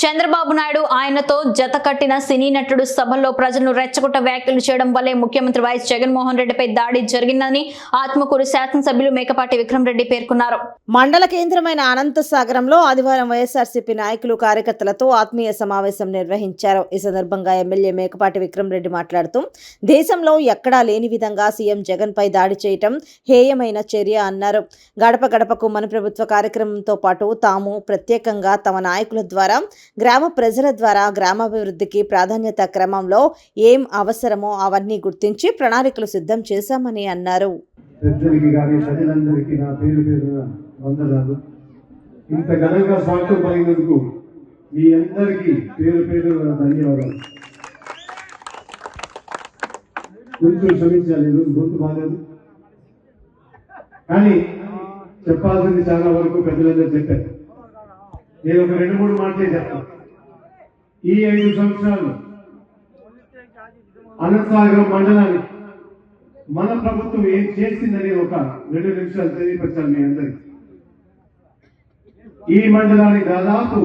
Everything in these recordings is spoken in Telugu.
చంద్రబాబు నాయుడు ఆయనతో జత కట్టిన సినీ నటుడు సభల్లో ప్రజలను రెచ్చగొట్ట వ్యాఖ్యలు చేయడం వల్లే ముఖ్యమంత్రి వైఎస్ జగన్మోహన్ రెడ్డిపై దాడి జరిగిందని ఆత్మకూరు శాసనసభ్యులు మేకపాటి విక్రమ్ రెడ్డి పేర్కొన్నారు. మండల కేంద్రమైన అనంత సాగరంలో ఆదివారం వైఎస్ఆర్సీపీ నాయకులు కార్యకర్తలతో ఆత్మీయ సమావేశం నిర్వహించారు. ఈ సందర్భంగా ఎమ్మెల్యే మేకపాటి విక్రమ్ రెడ్డి మాట్లాడుతూ దేశంలో ఎక్కడా లేని విధంగా సీఎం జగన్ పై దాడి చేయటం హేయమైన చర్య అన్నారు. గడప గడపకు మన ప్రభుత్వ కార్యక్రమంతో పాటు తాము ప్రత్యేకంగా తమ నాయకుల ద్వారా గ్రామ ప్రజల ద్వారా గ్రామాభివృద్ధికి ప్రాధాన్యత క్రమంలో ఏం అవసరమో అవన్నీ గుర్తించి ప్రణాళికలు సిద్ధం చేశామని అన్నారు. ఇంత ఘనంగా స్వాగతం పలిగినందుకు మీ అందరికీ పేరు పేరు ధన్యవాదాలు. కొంచెం క్షమించాలి ఈరోజు గొంతు బాగాలేదు. కానీ చెప్పాల్సింది చాలా వరకు పెద్దలందరూ చెప్పారు. నేను ఒక రెండు మూడు మాటలే చెప్తాను ఈ ఐదు సంవత్సరాలు అనంతసాగరం మండలానికి మన ప్రభుత్వం ఏం చేసిందని ఒక రెండు నిమిషాలు తెలియపరచాలి మీ అందరికి. ఈ మండలానికి దాదాపు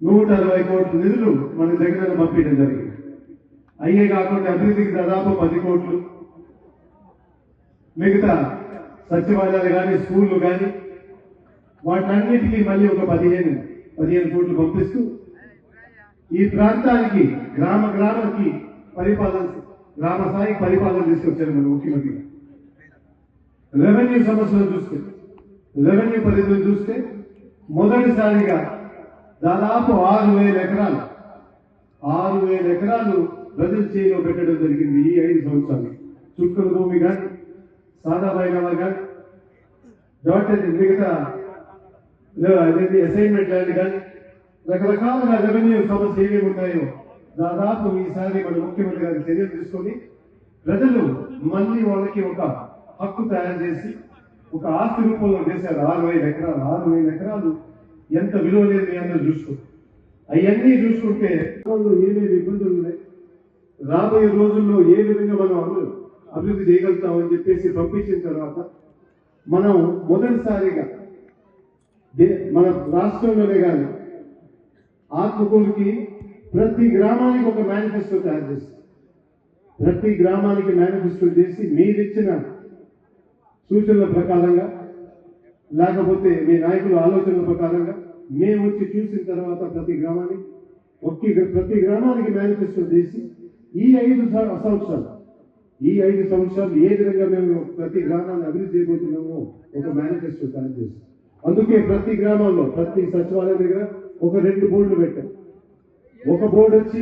నూట అరవై కోట్ల నిధులు మన దగ్గర పంపించడం జరిగింది. అయ్యే కాకుండా అభివృద్ధికి దాదాపు పది కోట్లు. మిగతా సచివాలయాలు కానీ స్కూళ్ళు కానీ వాటన్నిటికీ మళ్ళీ ఒక పదిహేను పదిహేను కోట్లు పంపిస్తూ ఈ ప్రాంతానికి గ్రామ గ్రామానికి పరిపాలన గ్రామ స్థాయికి పరిపాలన తీసుకొచ్చారు మన ముఖ్యమంత్రి రెవెన్యూ సమస్యలు చూస్తే రెవెన్యూ పరిధిని చూస్తే మొదటిసారిగా దాదాపు ఆరు వేల ఎకరాలు ఆరు వేల ఎకరాలు ప్రజల చేతిలో పెట్టడం జరిగింది ఈ ఐదు సంవత్సరాలు. చుక్కల భూమి కానీ సాదాబాయి బైనామా కానీ డాక్టర్ మిగతా అదేంటి అసైన్మెంట్ ల్యాండ్ కానీ రకరకాలుగా రెవెన్యూ సమస్య ఏమేమి ఉన్నాయో దాదాపు ఈసారి మన ముఖ్యమంత్రి గారి చర్యలు తీసుకొని ప్రజలు మళ్ళీ వాళ్ళకి ఒక హక్కు తయారు చేసి ఒక ఆస్తి రూపంలో చేశారు. ఆరు వేల ఎకరాలు ఆరు వేల ఎకరాలు ఎంత విలువ లేదు అందరూ చూసుకుంటారు అవన్నీ చూసుకుంటే వాళ్ళు ఏమేమి ఇబ్బందులు ఉన్నాయి. రాబోయే రోజుల్లో ఏ విధంగా మనం అభివృ- అభివృద్ధి చేయగలుగుతామని చెప్పేసి పంపించిన తర్వాత మనం మొదటిసారిగా మన రాష్ట్రంలోనే కాదు ఆత్మకూరుకి ప్రతి గ్రామానికి ఒక మేనిఫెస్టో తయారు చేస్తారు ప్రతి గ్రామానికి మేనిఫెస్టో చేసి మీరిచ్చిన సూచనల ప్రకారంగా లేకపోతే మీ నాయకుల ఆలోచనల ప్రకారంగా మేము వచ్చి చూసిన తర్వాత ప్రతి గ్రామానికి ఒక్క ప్రతి గ్రామానికి మేనిఫెస్టో చేసి ఈ ఐదు సంవత్సరాలు ఈ ఐదు సంవత్సరాలు ఏ విధంగా మేము ప్రతి గ్రామాన్ని అభివృద్ధి చేయబోతున్నామో ఒక మేనిఫెస్టో తయారు చేస్తాం అందుకే ప్రతి గ్రామాల్లో ప్రతి సచివాలయం దగ్గర ఒక రెండు బోర్డులు పెట్టాం. ఒక బోర్డు వచ్చి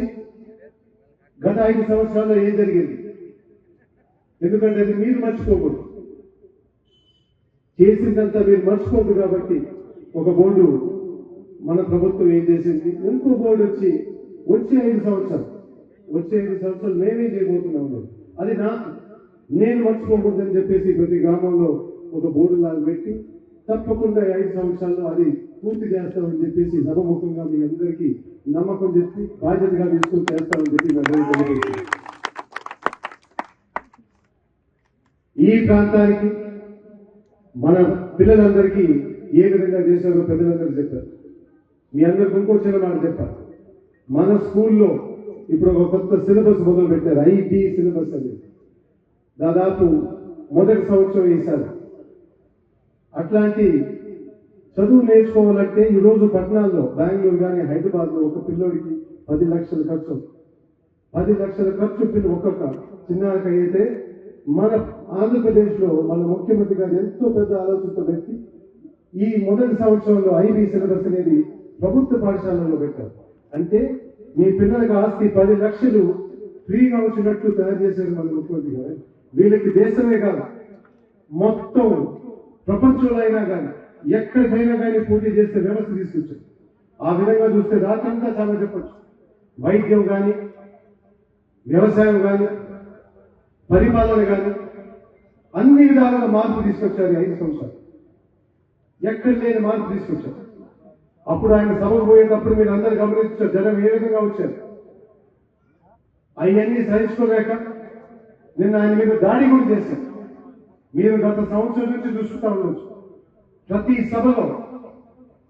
గత ఐదు సంవత్సరాల్లో ఏం జరిగింది? ఎందుకంటే అది మీరు మర్చిపోకూడదు. చేసిందంతా మీరు మర్చిపోదు కాబట్టి ఒక బోర్డు మన ప్రభుత్వం ఏం చేసింది? ఇంకో బోర్డు వచ్చి వచ్చే ఐదు సంవత్సరాలు వచ్చే ఐదు సంవత్సరాలు మేమే చేయబోతున్నాము అది నాకు నేను మర్చిపోకూడదని చెప్పేసి ప్రతి గ్రామంలో ఒక బోర్డు లాగా పెట్టి తప్పకుండా ఐదు సంవత్సరాల్లో అది పూర్తి చేస్తామని చెప్పేసి సభముఖంగా మీ అందరికీ నమ్మకం చెప్పి బాధ్యతగా తీసుకొని చేస్తామని చెప్పి మీ ఈ ప్రాంతానికి మన పిల్లలందరికీ ఏ విధంగా చేశారో పెద్దలందరూ చెప్పారు. మీ అందరికి ఇంకో చిన్న మాట చెప్పారు మన స్కూల్లో ఇప్పుడు ఒక కొత్త సిలబస్ మొదలు పెట్టారు ఐటీ సిలబస్ అని. దాదాపు మొదటి సంవత్సరం వేశారు. అట్లాంటి చదువు నేర్చుకోవాలంటే ఈరోజు పట్టణాల్లో బెంగళూరు కానీ హైదరాబాద్లో ఒక పిల్లోడికి పది లక్షల ఖర్చు. పది లక్షల ఖర్చు పిల్ల ఒక్కొక్క చిన్నారికి అయితే మన ఆంధ్రప్రదేశ్లో మన ముఖ్యమంత్రి గారు ఎంతో పెద్ద ఆలోచనతో పెట్టి ఈ మొదటి సంవత్సరంలో ఐబీ సిలబస్ అనేది ప్రభుత్వ పాఠశాలలో పెట్టారు. అంటే మీ పిల్లలకి ఆస్తి పది లక్షలు ఫ్రీగా వచ్చినట్టు తయారు చేశారు మన ముఖ్యమంత్రి గారు. వీళ్ళకి దేశమే కాదు మొత్తం ప్రపంచంలో అయినా కానీ ఎక్కడికైనా కానీ పోటీ చేసే వ్యవస్థ తీసుకొచ్చారు. ఆ విధంగా చూస్తే రాత్రంతా చాలా చెప్పచ్చు. వైద్యం కానీ వ్యవసాయం కానీ పరిపాలన కానీ అన్ని విధాలుగా మార్పు తీసుకొచ్చారు ఐదు సంవత్సరాలు. ఎక్కడ లేని మార్పు తీసుకొచ్చారు. అప్పుడు ఆయన సభకు పోయేటప్పుడు మీరు అందరు గమనించారు జనం ఏ విధంగా వచ్చారు. అవన్నీ సహించుకోలేక నిన్న ఆయన మీద దాడి కూడా చేశారు. మీరు గత సంవత్సరం నుంచి చూస్తూ ఉండొచ్చు. ప్రతి సభలో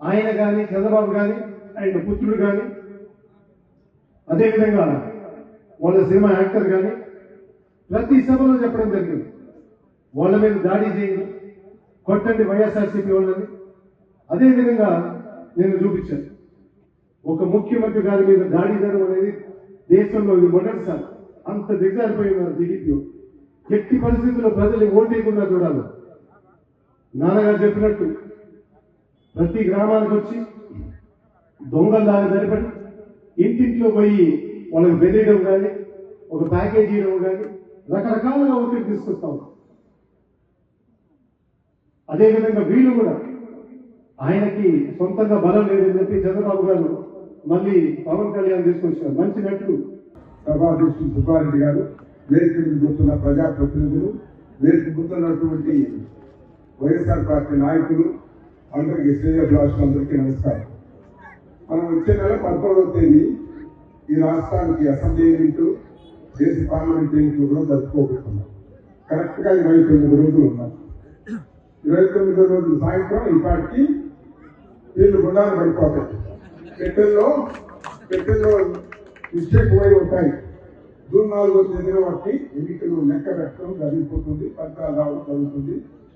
ఆయన కానీ చంద్రబాబు కానీ ఆయన పుత్రుడు కానీ అదేవిధంగా వాళ్ళ సినిమా యాక్టర్ కానీ ప్రతి సభలో చెప్పడం జరిగింది. వాళ్ళ మీద దాడి చేయండి. కొట్టండి వైఎస్ఆర్సీపీ వాళ్ళని. అదేవిధంగా నేను చూపించాను. ఒక ముఖ్యమంత్రి గారి మీద దాడి జరగడం అనేది దేశంలో ఇది మొదటిసారి. అంత దిగజారిపోయి ఉన్నారు టీడీపీ ఎట్టి పరిస్థితుల్లో ప్రజలు ఓటేయకుండా చూడాలి. నాన్నగారు చెప్పినట్టు ప్రతి గ్రామానికి వచ్చి దొంగలు దారి సరిపడి ఇంటింట్లో పోయి వాళ్ళకి బెదిరియడం కానీ ఒక ప్యాకేజ్ ఇవ్వడం కానీ రకరకాలుగా ఒత్తిడి తీసుకొస్తాం అదేవిధంగా వీళ్ళు కూడా ఆయనకి సొంతంగా బలం లేదని చెప్పి చంద్రబాబు గారు మళ్ళీ పవన్ కళ్యాణ్ తీసుకొచ్చారు. మంచి నటుడు. సభాధ్యక్షుడు సుబ్బారెడ్డి గారు. వేదిక మీద కూర్చున్న ప్రజాప్రతినిధులు వేదిక కూర్చున్నటువంటి వైఎస్ఆర్ పార్టీ నాయకులు అందరికీ శ్రేయోభిలాషులందరికీ నమస్కారం. మనం వచ్చే నెల పదకొండవ తేదీ ఈ రాష్ట్రానికి అసెంబ్లీ ఎన్నికలు దేశ పార్లమెంట్ ఎన్నికలు కూడా జరుపుకోబోతున్నాం కరెక్ట్గా ఇరవై తొమ్మిది రోజులు ఉన్నాయి. ఇరవై తొమ్మిది రోజులు సాయంత్రం ఈ పార్టీ వీళ్ళు గుండాలు పడిపోతాయి. పెట్టెల్లో పెట్టెల్లో మిస్టేక్ పోయి ఉంటాయి. జూన్ నాలుగో తేదీన వాటికి ఎన్నికలు లెక్క పెట్టడం జరిగిపోతుంది ఫలితాలు రావడం జరుగుతుంది.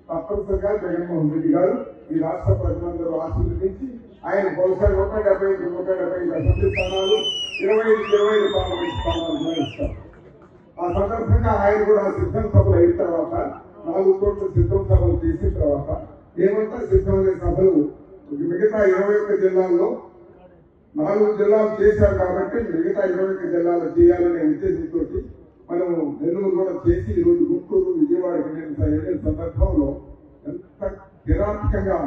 తప్పనిసరిగా జగన్మోహన్ రెడ్డి గారు ఈ రాష్ట్ర ప్రజలందరూ ఆశీర్వదించి ఆయన బహుశా నూట డెబ్బై ఐదు నూట డెబ్బై ఐదు అసెంబ్లీ స్థానాలు ఇరవై ఐదు ఇరవై ఐదు పార్లమెంట్ స్థానాలు నిర్వహిస్తారు. ఆ సందర్భంగా ఆయన కూడా సిద్ధం సభలు అయిన తర్వాత నాలుగు కోట్ల సిద్ధం సభలు చేసిన తర్వాత ఏమంతా సిద్ధమైన సభలు మిగతా ఇరవై ఒక్క జిల్లాల్లో నాలుగు జిల్లాలు చేశారు కాబట్టి మిగతా ఇరవై ఒక్క జిల్లాలు చేయాలనే ఉద్దేశంతో మనం నెల్లూరు కూడా చేసి ఈరోజు గుంటూరు విజయవాడకి వెళ్ళిన సందర్భంలో ఎంత కిరాతకంగా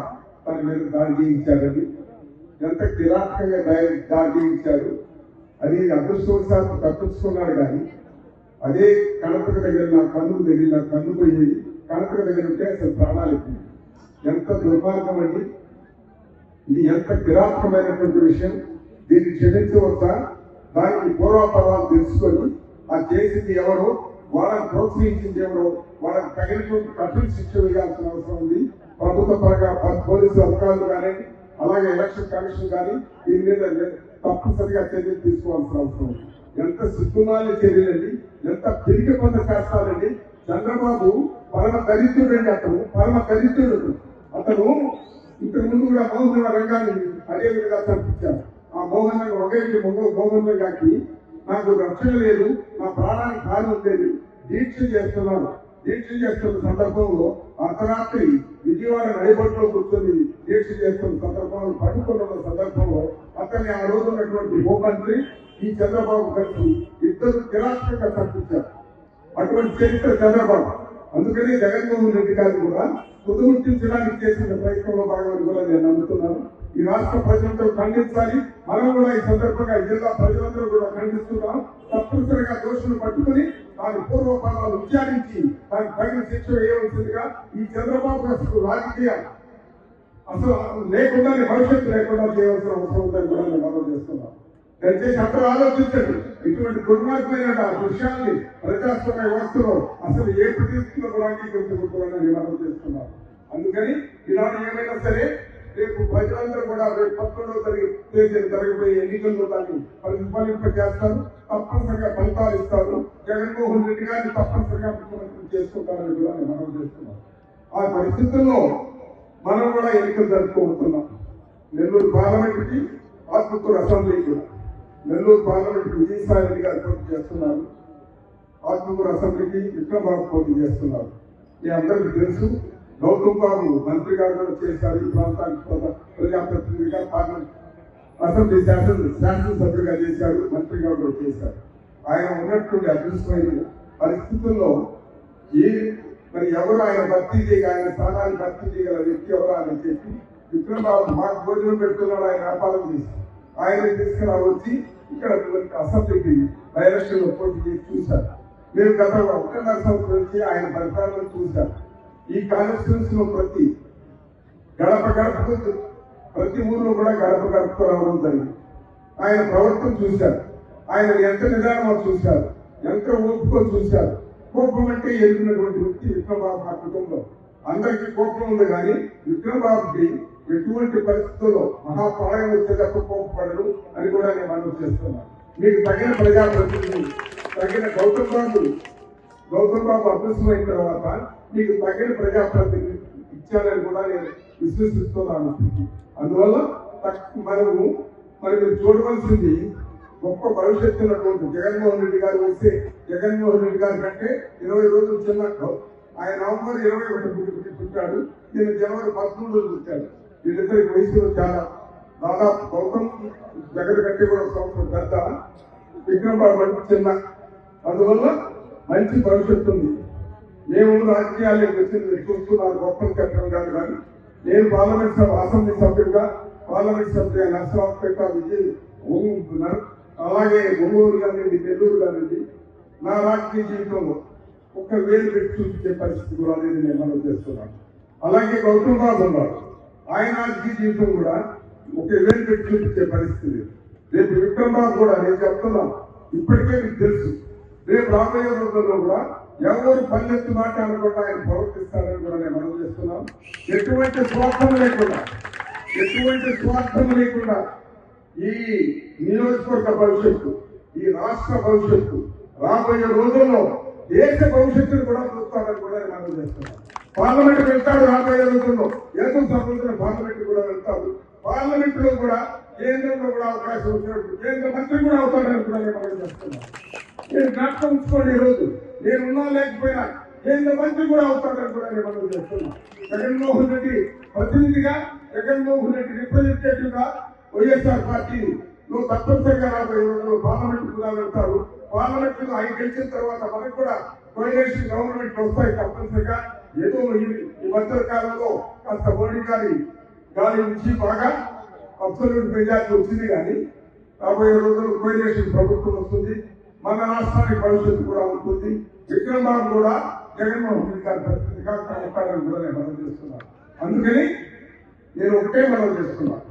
దాని మీద దాడి చేయించారని ఎంత కిరాతకంగా దాడి దాడి చేయించారు. అది అదృష్టవశాత్తు తప్పించుకున్నారు కానీ అదే కడపకు దగ్గర నా కన్ను దగ్గర నా కన్ను పోయి కడపకు దగ్గర ఉంటే అసలు ప్రాణాలు ఎంత దుర్మార్గం అండి. ఇది ఎంత కిరాత్మకమైనటువంటి విషయం. దీన్ని క్షమించవచ్చా దానికి పూర్వాపరాలు తెలుసుకొని ఆ చేసింది ఎవరో? వాళ్ళని ప్రోత్సహించింది ఎవరో? వాళ్ళకి తగినటువంటి కఠిన శిక్ష వేయాల్సిన అవసరం ఉంది. ప్రభుత్వ పరంగా పోలీసు అధికారులు కానీ అలాగే ఎలక్షన్ కమిషన్ కానీ దీని మీద తప్పనిసరిగా చర్యలు తీసుకోవాల్సిన అవసరం ఉంది. ఎంత సిగ్గుమాలి చర్యలండి ఎంత తిరిగి పొంద చేస్తారండి. చంద్రబాబు పరమ దరిద్రుడండి అతను పరమ దరిద్రుడు అతను. ఇంతకు ముందు కూడా మౌన రంగాన్ని అదే విధంగా తప్పించారు. ఆ మోహన్ రంగ ముందు మోహన్ రంగాకి నాకు రక్షణ లేదు మా ప్రాణానికి కారణం లేదు దీక్ష చేస్తున్నాను. దీక్ష చేస్తున్న సందర్భంలో అర్ధరాత్రి విజయవాడ నడిబొట్టులో కూర్చొని దీక్ష చేస్తున్న సందర్భంలో పట్టుకున్న సందర్భంలో అతన్ని ఆ రోజు ఉన్నటువంటి హోంమంత్రి ఈ చంద్రబాబు కలిసి ఇద్దరు నిరాశంగా తప్పించారు అటువంటి చరిత్ర చంద్రబాబు. అందుకని జగన్మోహన్ రెడ్డి గారు కూడా కుదుముట్టించడానికి చేసిన ప్రయత్నంలో భాగమని కూడా నేను నమ్ముతున్నాను. ఈ రాష్ట్ర ప్రజలందరూ ఖండించాలి. మనం కూడా ఈ సందర్భంగా జిల్లా ప్రజలందరూ కూడా ఖండిస్తున్నాం. తప్పనిసరిగా దోషులు పట్టుకుని దాని పూర్వపరాలు విచారించి దానికి తగిన శిక్ష వేయవలసిందిగా ఈ చంద్రబాబు అసలు రాజకీయ అసలు లేకుండానే భవిష్యత్తు లేకుండా చేయవలసిన అవసరం ఉందని కూడా నేను మనం చేస్తున్నాను. దయచేసి అందరూ ఆలోచించండి. ఇటువంటి దుర్మార్గమైన దృశ్యాన్ని ప్రజాస్వామ్య వ్యవస్థలో అసలు ఏ ప్రదేశంలో కూడా అంగీకరించకూడదని నేను చేస్తున్నారు చేస్తున్నాను. అందుకని ఇలాంటి ఏమైనా సరే రేపు ప్రజలందరూ కూడా రేపు పదకొండవ జరిగి తేదీన జరగబోయే ఎన్నికల్లో దాన్ని ప్రతిఫలింప చేస్తారు తప్పనిసరిగా ఫలితాలు ఇస్తారు. జగన్మోహన్ రెడ్డి గారిని తప్పనిసరిగా ముఖ్యమంత్రి చేసుకుంటారని కూడా నేను మనం చేస్తున్నాను. ఆ పరిస్థితుల్లో మనం కూడా ఎన్నికలు జరుపుకుంటున్నాం నెల్లూరు పార్లమెంట్కి ఆత్మకూరు అసెంబ్లీ కూడా. నెల్లూరు పార్లమెంట్కి విజయసాయి రెడ్డి గారు పోటీ చేస్తున్నారు. ఆత్మకూరు అసెంబ్లీకి విక్రమబాబు పోటీ చేస్తున్నారు. మీ అందరికీ తెలుసు గౌతమ్ బాబు మంత్రిగా కూడా చేశారు ఈ ప్రాంతానికి ప్రజాప్రతినిధిగా పార్లమెంట్ అసెంబ్లీ శాసన శాసనసభ్యుడిగా చేశారు మంత్రిగా కూడా చేశారు. ఆయన ఉన్నటువంటి అదృష్టమైన పరిస్థితుల్లో ఏ మరి ఎవరు ఆయన భర్తీ చేయగల ఆయన స్థానాన్ని భర్తీ చేయగల వ్యక్తి ఎవరు అని చెప్పి విక్రమబాబు మాకు భోజనం పెడుతున్నాడు ఆయన వ్యాపారం చేసి ఆయన తీసుకురా వచ్చి ఇక్కడ అసెంబ్లీకి డైరెక్షన్లో పోటీ చేసి చూశారు. మీరు గత ఒకటిన్నర సంవత్సరం నుంచి ఆయన పరిపాలన చూశారు. ఈ కాన్స్టిట్యూన్స్లో ప్రతి గడప గడపకు ప్రతి ఊర్లో కూడా గడప గడపకు రావడం జరిగింది. ఆయన ప్రవర్తన చూశారు. ఆయన ఎంత నిదానమో చూశారు ఎంత ఓపుకో చూశారు. కోపం అంటే ఎదుగున్నటువంటి వ్యక్తి విక్రమబాబు ఆ కుటుంబం. అందరికీ కోపం ఉంది కానీ విక్రమబాబుకి ఎటువంటి పరిస్థితుల్లో మహాప్రళయం వచ్చే తప్ప కోపపడరు అని కూడా నేను మనం చేస్తున్నాను. మీకు తగిన ప్రజాప్రతినిధులు తగిన గౌతమ్ బాబు గౌతమ్ బాబు అదృశ్యమైన తర్వాత మీకు తగిన ప్రజాప్రతిని ఇచ్చారని కూడా నేను విశ్వసిస్తున్నాను. అందువల్ల మనము మరి మీరు చూడవలసింది గొప్ప భవిష్యత్తు ఉన్నటువంటి జగన్మోహన్ రెడ్డి గారు వస్తే జగన్మోహన్ రెడ్డి గారి కంటే ఇరవై రోజులు చిన్నట్టు ఆయన నవంబర్ ఇరవై ఒకటి పుట్టాడు. నేను జనవరి పదమూడు పుట్టాడు వీళ్ళిద్దరికి వయసులో చాలా దాదాపు గౌతమ్ జగన్ కంటే కూడా సంవత్సరం పెద్ద. విక్రమ్ బాబు చిన్న. అందువల్ల మంచి భవిష్యత్తు ఉంది. మేము రాజకీయాలు వచ్చింది చూస్తూ నాకు గొప్పలు చెప్పడం కాదు కానీ నేను పార్లమెంట్ సభ అసెంబ్లీ సభ్యుడిగా పార్లమెంట్ సభ్యుడిగా నర్సరావుపేట విజయ్ అలాగే ఒంగోలు కానివ్వండి నెల్లూరు కానివ్వండి నా రాజకీయ జీవితంలో ఒక్క వేలు పెట్టి చూపించే పరిస్థితి కూడా అనేది నేను మనం చేస్తున్నాను. అలాగే గౌతమ్ బాబు ఉన్నారు ఆయన రాజకీయ జీవితం కూడా ఒక వేలు పెట్టి చూపించే పరిస్థితి లేదు. రేపు విక్రమ్ కూడా నేను చెప్తున్నాను ఇప్పటికే మీకు తెలుసు. రేపు రాబోయే రోజుల్లో కూడా ఎవరు పల్లెత్తు మాట ఆయన ప్రవర్తిస్తారని కూడా నేను మనం చేస్తున్నాను ఎటువంటి స్వార్థం లేకుండా ఎటువంటి స్వార్థం లేకుండా ఈ నియోజకవర్గ భవిష్యత్తు ఈ రాష్ట్ర భవిష్యత్తు రాబోయే రోజుల్లో దేశ భవిష్యత్తును కూడా చూస్తారని కూడా నేను మనం చేస్తున్నాం. పార్లమెంట్ వెళ్తాడు రాబోయే రోజుల్లో. ఎంతో సంబంధించిన పార్లమెంట్ కూడా వెళ్తాడు. పార్లమెంట్లో కూడా కేంద్రంలో కూడా అవకాశం వచ్చినప్పుడు కేంద్ర మంత్రి కూడా అవుతాడని కూడా నేను మనం చేస్తున్నాను నేను జ్ఞాపకం ఉంచుకోండి ఈరోజు నేనున్నా లేకపోయినా కేంద్ర మంత్రి కూడా అవుతాడని కూడా నేను మనం చేస్తున్నాను జగన్మోహన్ రెడ్డి ప్రతినిధిగా జగన్మోహన్ రెడ్డి రిప్రజెంటేటివ్గా వైఎస్ఆర్ పార్టీ నువ్వు తప్పనిసరిగా రాబోయే రోజుల్లో పార్లమెంట్ కూడా వెళ్తారు పార్లమెంట్లో ఆయన గెలిచిన తర్వాత మనకు కూడా కోయిలేషన్ గవర్నమెంట్ వస్తాయి తప్పనిసరిగా. ఏదో ఈ మధ్య కాలంలో కాస్త మోడీ గారి గాలి నుంచి బాగా అబ్సల్యూట్ మెజార్టీ వచ్చింది కానీ రాబోయే రోజుల్లో కోయిలేషన్ ప్రభుత్వం వస్తుంది. మన రాష్ట్రానికి భవిష్యత్తు కూడా ఉంటుంది. విక్రమ్ కూడా జగన్మోహన్ రెడ్డి గారి ప్రతినిధిగా కూడా నేను మనం చేస్తున్నాను అందుకని నేను ఒకటే మనం చేస్తున్నాను